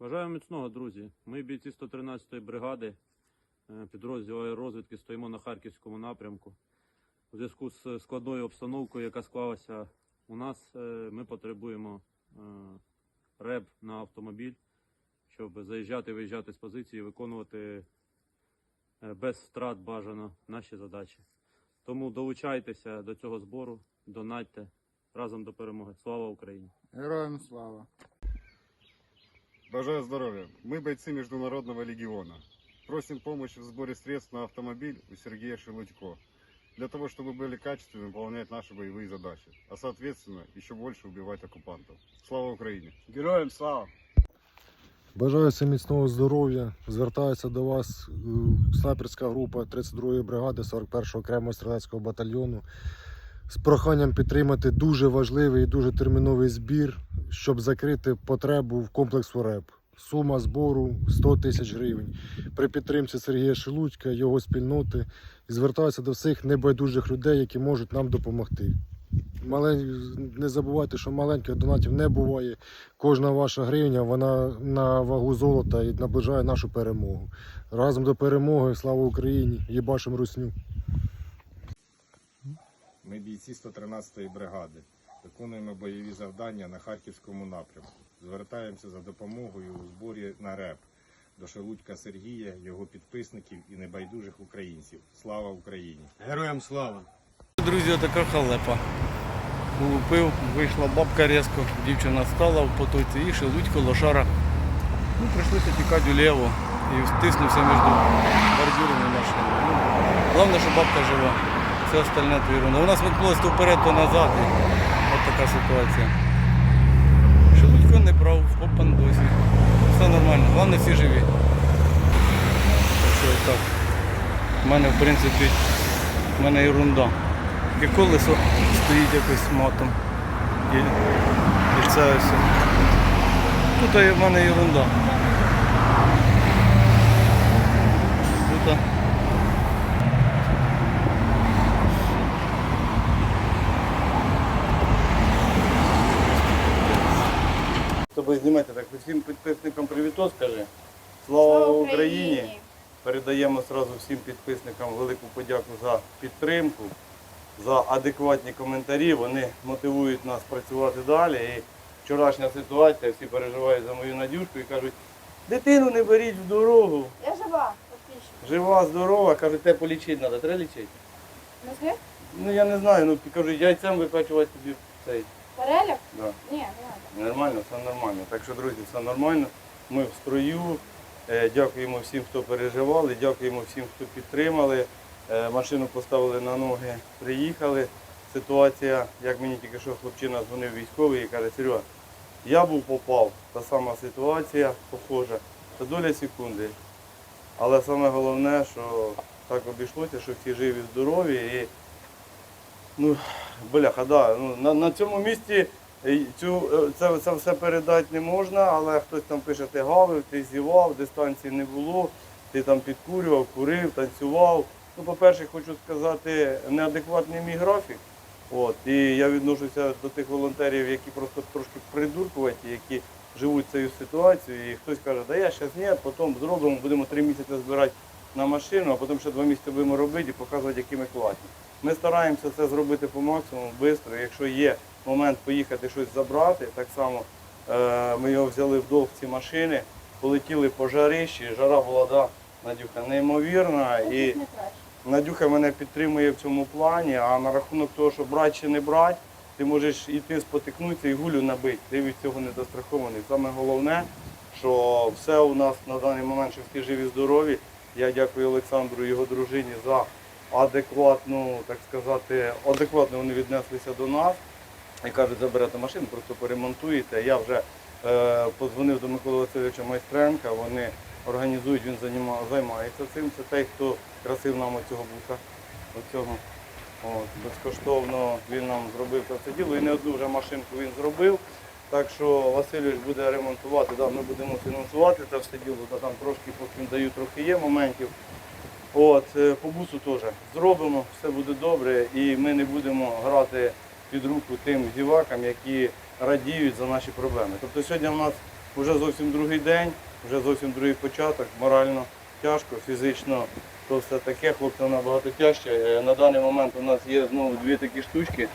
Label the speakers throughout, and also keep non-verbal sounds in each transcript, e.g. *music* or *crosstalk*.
Speaker 1: Бажаю міцного, друзі. Ми бійці 113-ї бригади е, підрозділу аеророзвідки стоїмо на харківському напрямку. У зв'язку з складною обстановкою, яка склалася у нас, е, ми потребуємо е, реб на автомобіль, щоб заїжджати, виїжджати з позиції, виконувати е, без втрат бажано наші задачі. Тому долучайтеся до цього збору, донатьте разом до перемоги. Слава Україні!
Speaker 2: Героям слава!
Speaker 3: Бажаю здоровья. Мы бойцы Международного легиона. Просим помощи в сборе средств на автомобиль у Сергея Шелудько. Для того, чтобы были качественно выполнять наши боевые задачи. А соответственно, еще больше убивать оккупантов. Слава Украине!
Speaker 2: Героям слава!
Speaker 4: Бажаю всім міцного здоров'я. Звертається до вас е, снайперська група 32-ї бригади 41-го окремого стрілецького батальйону з проханням підтримати дуже важливий і дуже терміновий збір, щоб закрити потребу в комплексу РЕП. Сума збору 100 тисяч гривень. При підтримці Сергія Шелудька, його спільноти і звертаюся до всіх небайдужих людей, які можуть нам допомогти. Не забувайте, що маленьких донатів не буває. Кожна ваша гривня вона на вагу золота і наближає нашу перемогу. Разом до перемоги, слава Україні! Єбашим русню!
Speaker 5: Ми бійці 113-ї бригади. Виконуємо бойові завдання на Харківському напрямку. Звертаємося за допомогою у зборі на РЕП до Шелудька Сергія, його підписників і небайдужих українців. Слава Україні!
Speaker 2: Героям слава!
Speaker 6: Друзі, така халепа. Улупив, вийшла бабка різко, дівчина стала в потоці і шелудько, лошара. Ну, прийшлося тікати вліво і втиснувся між бордюрами машини. Ну, головне, що бабка жива. Все остальне то. У нас метнулося то вперед, то назад. От така ситуація. Шелудько не брав в попандосі. Все нормально, головне всі живі. Так що так. У мене, в принципі, в мене ерунда. І колесо стоїть якось матом. І, і це ось. Тут в мене ерунда. Тут. Знімати так всім підписникам привітос скажи. Слава Україні! Передаємо сразу всім підписникам велику подяку за підтримку, за адекватні коментарі. Вони мотивують нас працювати далі. І вчорашня ситуація, всі переживають за мою Надюшку і кажуть, дитину не беріть в дорогу.
Speaker 7: Я жива, отлично.
Speaker 6: Жива, здорова, кажуть, те полічити треба, треба лічити. Ну я не знаю, ну кажуть, яйцем викачувати тобі цей.
Speaker 7: Переляк?
Speaker 6: Да.
Speaker 7: Ні, не треба.
Speaker 6: Нормально, все нормально. Так що, друзі, все нормально. Ми в строю. Е, Дякуємо всім, хто переживали, дякуємо всім, хто підтримали. Е, Машину поставили на ноги, приїхали. Ситуація, як мені тільки що хлопчина дзвонив військовий і каже, Серега, я був попав, та сама ситуація похожа, це доля секунди. Але саме головне, що так обійшлося, що всі живі, здорові і ну, бляха, да, ну, на, на цьому місці е, цю, е, це, це все передати не можна, але хтось там пише, ти гавив, ти зівав, дистанції не було, ти там підкурював, курив, танцював. Ну, по-перше, хочу сказати, неадекватний мій графік. От, і я відношуся до тих волонтерів, які просто трошки придуркуваті, які живуть цією ситуацією. І хтось каже, да я зараз ні, потім зробимо, будемо три місяці збирати на машину, а потім ще два місяці будемо робити і показувати, які ми класні. Ми стараємося це зробити по максимуму, швидко. Якщо є момент поїхати щось забрати, так само е, ми його взяли в долг ці машини, полетіли по жарищі, жара була, да, Надюха, неймовірна. І Надюха мене підтримує в цьому плані, а на рахунок того, що брати чи не брати, ти можеш іти спотикнутися і гулю набити. Ти від цього не застрахований. Саме головне, що все у нас на даний момент, що всі живі, здорові. Я дякую Олександру і його дружині за адекватну, так сказати, адекватно вони віднеслися до нас. І кажуть, заберете машину, просто поремонтуєте. Я вже е, подзвонив до Миколи Васильовича Майстренка, вони організують, він заніма- займається цим. Це той, хто красив нам оцього буса. Оцього. От, безкоштовно він нам зробив це діло. І не одну вже машинку він зробив. Так що Васильович буде ремонтувати, да, ми будемо фінансувати це все діло, та там трошки, поки він даю, трохи є моментів. От, е, по бусу теж зробимо, все буде добре, і ми не будемо грати під руку тим зівакам, які радіють за наші проблеми. Тобто сьогодні в нас вже зовсім другий день, вже зовсім другий початок, морально тяжко, фізично то все таке, хлопцям набагато тяжче. Е, На даний момент у нас є знову дві такі штучки.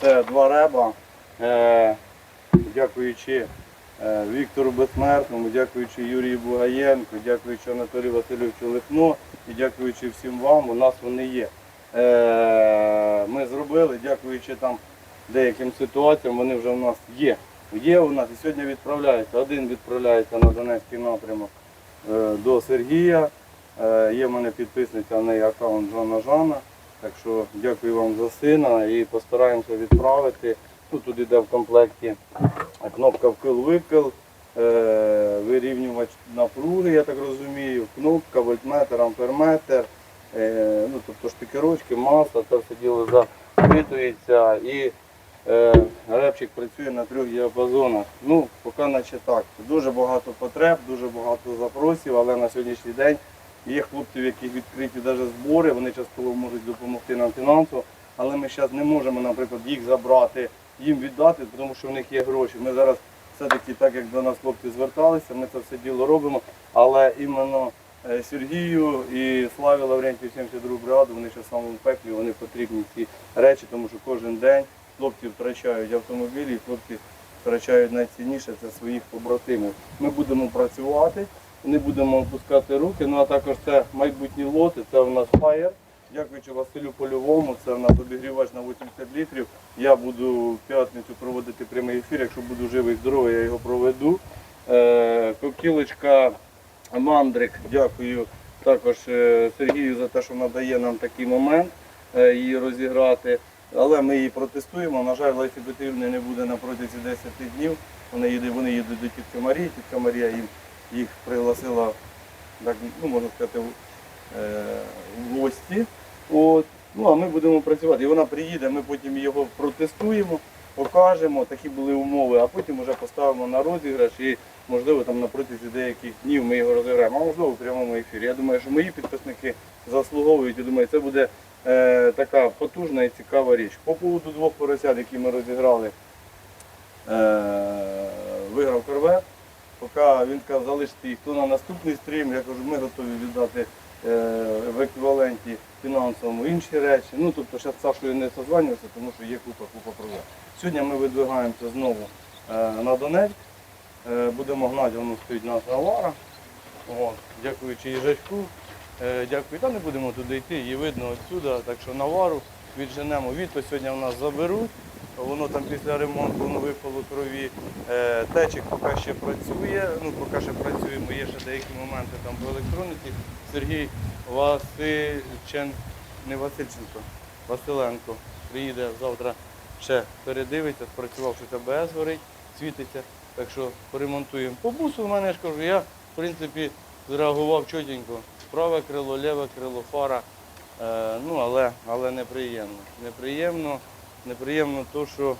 Speaker 6: Це два реба. Е, дякуючи Віктору Безсмертному, дякуючи Юрію Бугаєнку, дякуючи Анатолію Васильовичу Лихно і дякуючи всім вам, у нас вони є. Е, Ми зробили, дякуючи там деяким ситуаціям, вони вже у нас є. Є у нас і сьогодні відправляється. Один відправляється на Донецький напрямок е, до Сергія. Е, Є в мене підписниця, в неї аккаунт Жана Жана. Так що дякую вам за сина і постараємося відправити. Ну, тут іде в комплекті кнопка вкил-викил, вирівнювач напруги, я так розумію, кнопка, вольтметр, амперметр, е, ну, тобто штикерочки, маса, це все діло запитується і е, репчик працює на трьох діапазонах. Ну, поки наче так. Дуже багато потреб, дуже багато запросів, але на сьогоднішній день є хлопці, яких відкриті навіть збори, вони частково можуть допомогти нам фінансово, але ми зараз не можемо, наприклад, їх забрати, їм віддати, тому що в них є гроші. Ми зараз все-таки, так як до нас хлопці зверталися, ми це все діло робимо, але іменно е, Сергію і Славі Лаврентію 72 бригаду, вони ще в самому пеклі, вони потрібні ці речі, тому що кожен день хлопці втрачають автомобілі, і хлопці втрачають найцінніше це своїх побратимів. Ми будемо працювати, не будемо опускати руки. Ну а також це майбутні лоти, це у нас фаєр. Дякуючи Василю Польовому, це у нас обігрівач на 80 літрів. Я буду в п'ятницю проводити прямий ефір. Якщо буду живий здоровий, я його проведу. Е, коптілочка Мандрик, дякую також е, Сергію за те, що надає нам такий момент е, її розіграти. Але ми її протестуємо. На жаль, Лесі Петрівни не буде на протязі 10 днів. Вони їдуть, вони їдуть до тітки Марії. Тітка Марія їм їх пригласила, так, ну можна сказати, в- в гості. От. Ну а ми будемо працювати. І вона приїде, ми потім його протестуємо, покажемо, такі були умови, а потім вже поставимо на розіграш і можливо там на протязі деяких днів ми його розіграємо, а можливо в прямому ефірі. Я думаю, що мої підписники заслуговують. Я думаю, це буде е, така потужна і цікава річ. По поводу двох поросят, які ми розіграли, е, виграв корвет. Поки він казав, залишити їх то на наступний стрім, я кажу, ми готові віддати в еквіваленті фінансовому інші речі. Ну, тобто, ще з Сашою не созванювався, тому що є купа, купа проблем. Сьогодні ми видвигаємося знову е, на Донецьк. Е, будемо гнати, воно стоїть нас Навара. От, дякуючи їжачку. Е, дякую. Та не будемо туди йти, її видно відсюди, так що Навару відженемо. Віто сьогодні в нас заберуть. Воно там після ремонту воно випало крові. Е, Течик поки ще працює, ну поки ще працюємо, є ще деякі моменти там по електроніці. Сергій Васильчен, не Васильченко, Василенко приїде завтра ще передивиться, спрацював, що АБС горить, світиться. Так що поремонтуємо. По бусу в мене ж кажу, я в принципі зреагував чотенько. Праве крило, ліве крило, фара. Е, ну, але, але неприємно. Неприємно, неприємно то, що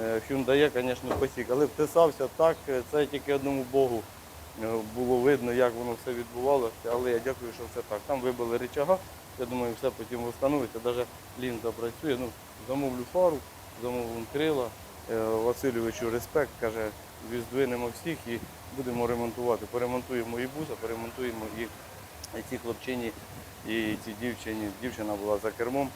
Speaker 6: е, Hyundai, звісно, посік. Але вписався так, е, це тільки одному Богу е, було видно, як воно все відбувалося. Але я дякую, що все так. Там вибили рычага, я думаю, все потім встановиться. Навіть лінза працює. Ну, замовлю фару, замовлю крила. Васильовичу респект, каже, відздвинемо всіх і будемо ремонтувати. Поремонтуємо і буса, поремонтуємо і, і ці хлопчині, і ці дівчині. Дівчина була за кермом.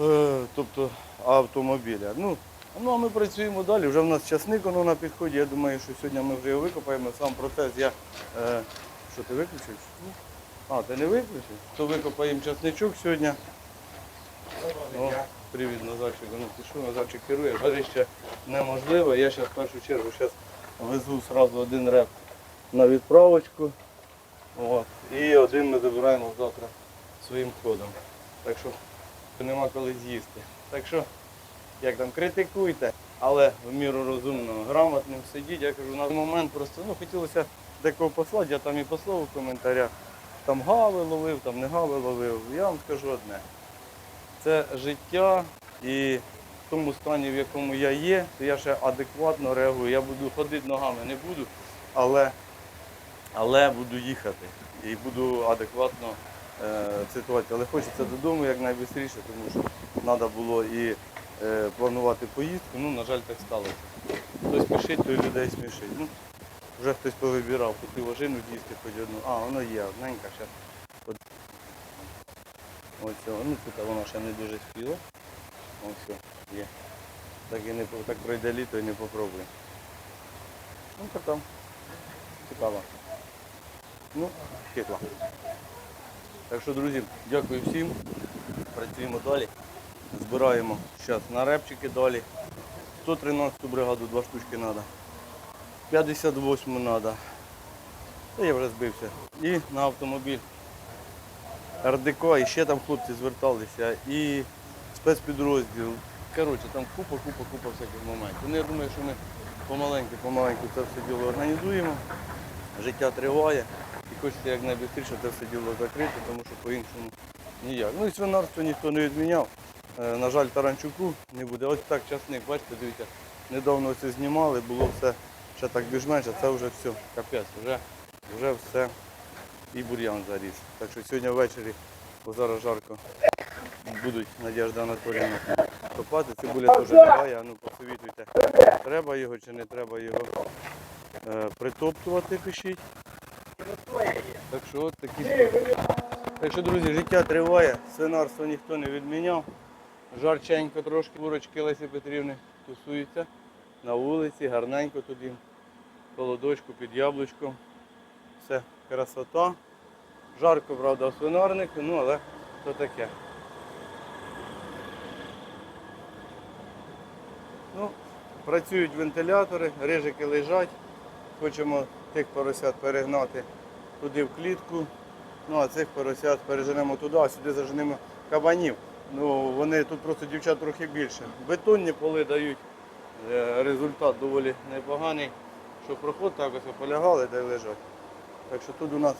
Speaker 6: Е, тобто автомобіля. Ну, ну а ми працюємо далі. Вже в нас часник воно на підході. Я думаю, що сьогодні ми вже його викопаємо. Сам процес я. Е, що ти виключив? А, ти не виключив? То викопаємо часничок сьогодні. О, привіт, Назарчик. Ну, пішов, Назарчик керує. Жарище неможливо. Я зараз в першу чергу зараз везу одразу один реп на відправочку. От. І один ми забираємо завтра своїм ходом. Так що нема коли з'їсти. Так що, як там, критикуйте, але в міру розумно, грамотним сидіть. Я кажу, на момент просто ну, хотілося декого послати, я там і послав у коментарях. Там гави ловив, там не гави ловив. Я вам скажу одне. Це життя і в тому стані, в якому я є, то я ще адекватно реагую. Я буду ходити ногами, не буду, але, але буду їхати і буду адекватно ситуацію. Але хочеться додому якнайшвидше, тому що треба було і е, планувати поїздку. Ну, на жаль, так сталося. Хтось спішить, той людей смішить. Ну, Вже хтось повибирав, хотів ожину з'їсти хоч одну. А, воно є, одненька ще. От. Ось, ну тут воно ще не дуже спіло. Ось є. Так і не так пройде літо і не попробує. Ну така. Цікаво. Ну, хитла. Так що, друзі, дякую всім. Працюємо далі. Збираємо зараз на репчики далі. 113 бригаду, два штучки треба. 58 треба. Та я вже збився. І на автомобіль РДК, і ще там хлопці зверталися, і спецпідрозділ. Коротше, там купа, купа, купа всяких моментів. Ну, я думаю, що ми помаленьку, помаленьку це все діло організуємо. Життя триває. Хочеться якнайшвидше це все діло закрити, тому що по-іншому ніяк. Ну і свинарство ніхто не відміняв. Е, На жаль, Таранчуку не буде. Ось так часник, бачите, дивіться, недавно це знімали, було все ще так більш-менш, а це вже все, капець, вже, вже все і бур'ян заріс. Так що сьогодні ввечері, бо зараз жарко, будуть Надіжда Анатоліївна копати. Цибуля теж триває, а ну посовітуйте, треба його чи не треба його е, притоптувати, пишіть. Так що от такі. Так що, друзі, життя триває, свинарство ніхто не відміняв. Жарченько трошки бурочки Лесі Петрівни тусуються на вулиці, гарненько туди, холодочку під яблучком. Все, красота. Жарко, правда, в свинарнику, ну але то таке. Ну, працюють вентилятори, рижики лежать. Хочемо тих поросят перегнати туди в клітку. Ну а цих поросят переженемо туди, а сюди заженемо кабанів. Ну, вони тут просто дівчат трохи більше. Бетонні поли дають е, результат доволі непоганий. Що проход так ось полягали, де лежать. Так що тут у нас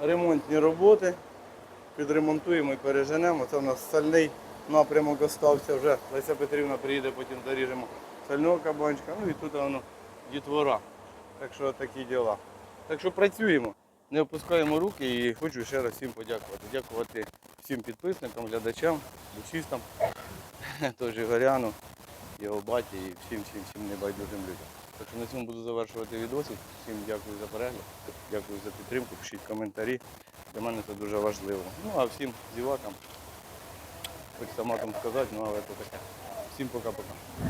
Speaker 6: ремонтні роботи. Підремонтуємо і переженемо. Це у нас сальний напрямок остався вже. Леся Петрівна приїде, потім заріжемо сального кабанчика. Ну і тут воно дітвора. Так що такі діла. Так що працюємо, не опускаємо руки і хочу ще раз всім подякувати. Дякувати всім підписникам, глядачам, бучистам, *laughs* теж Ігоряну, його баті і всім, всім, всім небайдужим людям. Так що на цьому буду завершувати відосик. Всім дякую за перегляд, дякую за підтримку, пишіть коментарі. Для мене це дуже важливо. Ну а всім зівакам, хоч сама там сказати, ну але це таке. Всім пока-пока.